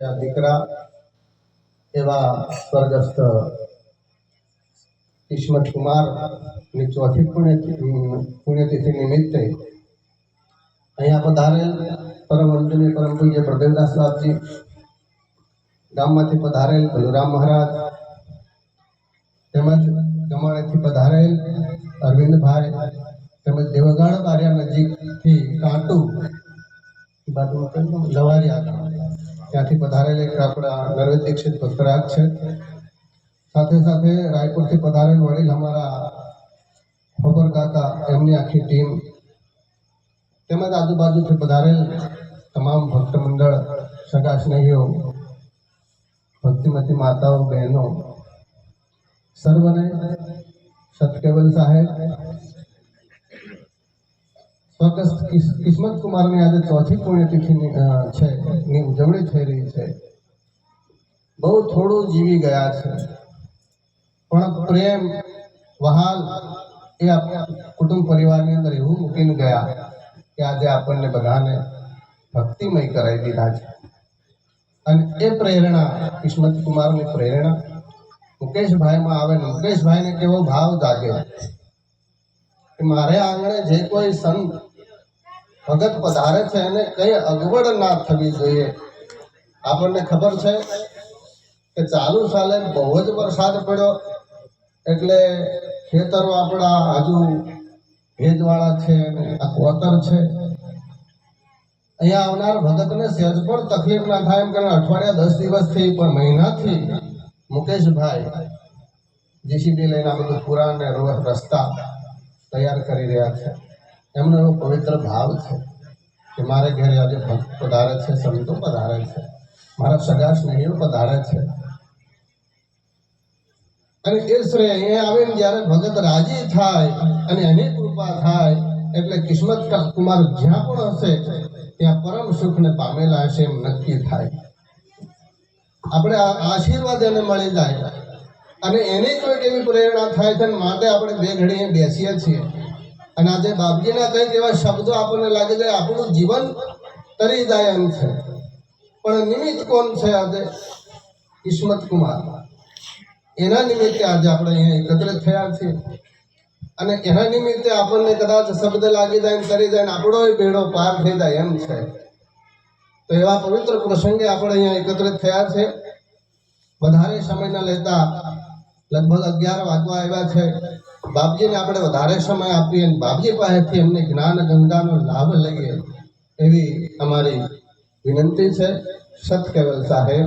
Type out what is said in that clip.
ત્યાં દીકરા એવા સ્વર્ગસ્થ કિસ્મત કુમારની ચોથી પુણ્યતિ પુણ્યતિથિ નિમિત્તે અહીંયા પધારેલ પરમ વંદનીય પરમ પૂજ્ય પ્રદેવદાસ બાપજી ગામમાંથી પધારેલ બલુરામ મહારાજ, તેમજ ગમાણેથી પધારેલ અરવિંદભાઈ તેમજ દેવગણ બારિયા નજીકથી કાંટુ બાજુ? લવારિયા ગામ. ત્યાંથી પધારેલ એક આપણા નરેન્દ્ર દીક્ષિત ભક્તરાજ છે. સાથે સાથે રાયપુરથી પધારેલ વડીલ અમારા ખબર કાકા, એમની આખી ટીમ તેમજ આજુબાજુથી પધારેલ તમામ ભક્ત મંડળ સગા સ્નેહીઓ, ભક્તિમતી માતાઓ, બહેનો, સર્વને સતકેવલ સાહેબ સ્વર્ગસ્થ કિસ્મત કુમારની આજે ચોથી પુણ્યતિથિ છે, ની ઉજવણી થઈ રહી છે. બહુ થોડું જીવી ગયા છે. પણ પ્રેમ, વહાલ એ કુટુંબ પરિવારની અંદર એવું મૂકીને ગયા કે આજે આપણને બધાને ભક્તિમય કરાવી દીધા છે. અને એ પ્રેરણા કિસ્મત કુમારની પ્રેરણા મુકેશભાઈમાં આવે ને મુકેશભાઈને કેવો ભાવ જાગે કે મારે આંગણે જે કોઈ સંત ભગત પધારે છે એને કઈ અગવડ ના થવી જોઈએ. આપણને ખબર છે કે ચાલુ સાલે બહુ જ વરસાદ પડ્યો. એટલે ખેતરો આપણા હજુ ભેજવાળા છે આ કોતર છે. અહીંયા આવનાર ભગતને સહેજ પણ તકલીફ ના થાય એમ કારણ અઠવાડિયા દસ દિવસથી પણ મહિનાથી મુકેશભાઈ જીસીબી લઈને આ બધું પુરાણ રસ્તા તૈયાર કરી રહ્યા છે. એમનો એવો પવિત્ર ભાવ છે કે મારે ઘરે આજે ભક્ત પધારે છે, સંતો પધારે છે, મારા સગા સ્નેહીઓ પધારે છે. અને એ શ્રેય અહીંયા આવીને જ્યારે ભગત રાજી થાય અને એની કૃપા થાય, એટલે કિસ્મત કુમાર જ્યાં પણ હશે, ત્યાં પરમ સુખને પામેલા હશે એમ નક્કી થાય. આપણે આશીર્વાદ એને મળી જાય. અને એની કોઈક એવી પ્રેરણા થાય છે માટે આપણે બે ઘડી બેસીએ છીએ. અને આજે બાબજીના કંઈક એવા શબ્દો આપણને લાગે છે, આપણું જીવન તરી જાય એમ છે. પણ નિમિત્ત કોણ છે આજે? કિસ્મત કુમાર. એના નિમિત્તે આજે આપણે અહીંયા એકત્રિત થયા છીએ. અને એના નિમિત્તે આપણને કદાચ શબ્દ લાગી જાય તરી જાય આપણો બેડો પાર થઈ જાય એમ છે. તો એવા પવિત્ર પ્રસંગે આપણે અહીંયા એકત્રિત થયા છે. વધારે સમય ન લેતા લગભગ અગિયાર વાગવા આવ્યા છે. બાપજીને આપણે વધારે સમય આપીએ અને બાપજી પાસેથી એમને જ્ઞાન ગંગાનો લાભ લઈએ એવી અમારી વિનંતી છે. સત કેવલ સાહેબ.